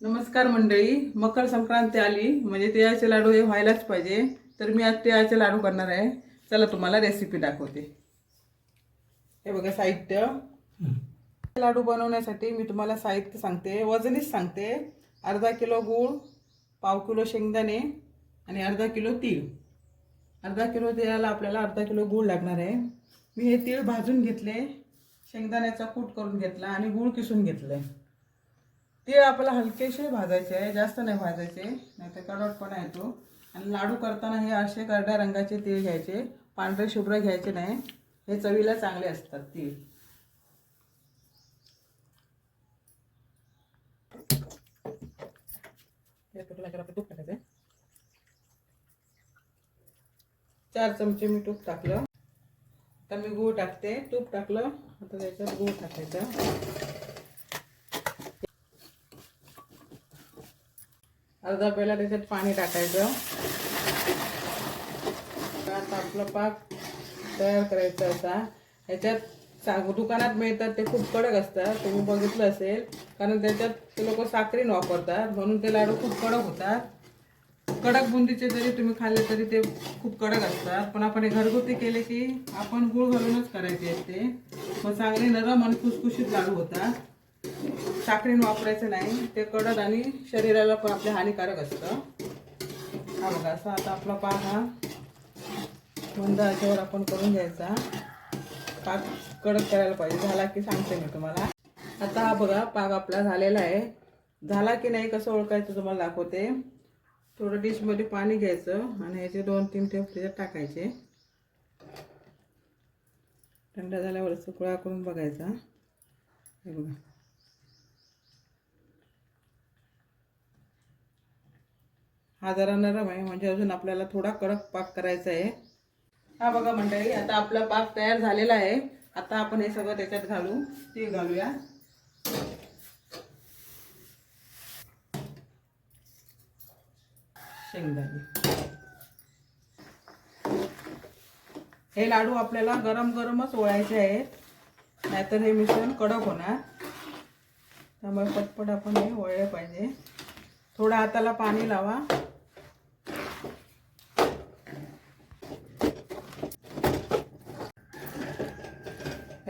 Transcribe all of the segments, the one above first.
नमस्कार मंडळी मकर संक्रांती आली म्हणजे तिळाचे लाडू हे व्हायलाच पाहिजे. तर मी आज तिळाचे लाडू करणार आहे. चला तुम्हाला रेसिपी दाखवते. हे बघा साहित्य. लाडू बनवण्यासाठी मी तुम्हाला साहित्य सांगते वजनीच सांगते. अर्धा किलो गूळ पाव किलो शेंगदाणे आणि अर्धा किलो तीळ. अर्धा किलो तिळाला आपल्याला अर्धा किलो गूळ लागणार आहे. मी हे तीळ भाजून घेतले शेंगदाण्याचा कूट करून घेतला आणि गूळ किसून घेतलं तीळ आपल्याला हलकेसे भाजायचे आहे जास्त नाही भाजायचे. नाही तर कडवटपणा येतो. आणि लाडू करताना हे असे करड्या रंगाचे तीळ घ्यायचे. पांढरे शुभ्र घ्यायचे नाही. हे चवीला चांगले असतात तीळ. तूप टाकायचं चार चमचे मी तूप टाकलं. आता मी गूळ टाकते. तूप टाकलं. आता त्याच्यात गूळ टाकायचं. अर्धा पेला त्याच्यात पाणी टाकायचं. आता आपलं पाक तयार करायचा असा ह्याच्यात साग दुकानात मिळतात ते खूप कडक असतात. तुम्ही बघितलं असेल. कारण त्याच्यात ते लोक साखरीन वापरतात. म्हणून ते लाडू खूप कडक होतात. कडक बुंदीचे जरी तुम्ही खाल्ले तरी ते खूप कडक असतात. पण आपण हे घरगुती केले की आपण गुळ घालूनच करायचे आहेत ते. मग चांगले नरम आणि खुसखुशीत लाडू होतात. साखरीन वापरायचं नाही. ते कडक आणि शरीराला पण आपल्या हानिकारक असतं. हा बघा असा आता आपला पाक हा मंद याच्यावर आपण करून घ्यायचा. पाक कडक करायला पाहिजे. झाला की सांगते मी तुम्हाला. आता हा बघा पाक आपला झालेला आहे. झाला की नाही कसं ओळखायचं तुम्हाला दाखवते. थोडं डिशमध्ये पाणी घ्यायचं आणि ह्याचे दोन तीन थेंब त्याच्यात टाकायचे. थंड झाल्यावर सुकळा करून बघायचा. हे बघा. हा जरा नरम आहे म्हणजे अजून आपल्याला थोडा कडक पाक करायचा आहे. हा बघा मंडळी आता आपला पाक तयार झालेला आहे. आता आपण हे सगळं त्याच्यात घालू ते घालूया. शेंगदाणे. हे लाडू आपल्याला गरम गरमच ओळायचे आहेत. नाहीतर हे मिश्रण कडक होणार. त्यामुळे पटपट आपण हे वळले पाहिजे. थोडं हाताला पाणी लावा.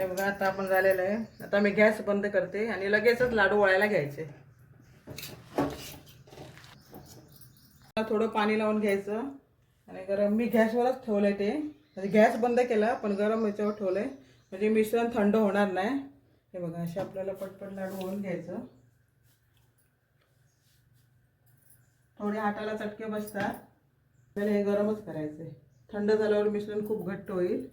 हे बघा आता आपण झालेलं आहे. आता मी गॅस बंद करते आणि लगेचच लाडू वळायला घ्यायचे. थोडं पाणी लावून घ्यायचं आणि गरम मी गॅसवरच ठेवलंय ते. म्हणजे गॅस बंद केला पण गरम याच्यावर ठेवलंय. म्हणजे मिश्रण थंड होणार नाही. हे बघा असे आपल्याला पटपट लाडू होऊन घ्यायचं. थोडे हाताला चटके बसतात. पहिले हे गरमच करायचे थंड झाल्यावर मिश्रण खूप घट्ट होईल.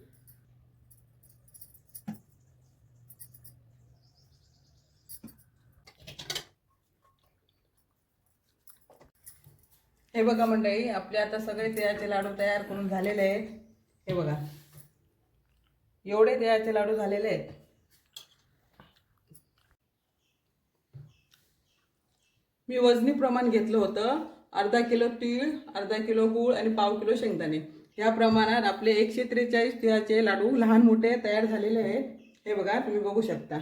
हे बघा मंडळी आपले आता सगळे तिळाचे लाडू तयार करून झालेले आहेत. हे बघा. एवढे तिळाचे लाडू झालेले आहेत. मी वजनी प्रमाण घेतलं होतं. अर्धा किलो तीळ अर्धा किलो गूळ आणि पाव किलो शेंगदाणे. या प्रमाणात आपले एकशे त्रेचाळीस तिळाचे लाडू लहान मोठे तयार झालेले आहेत. हे बघा तुम्ही बघू शकता.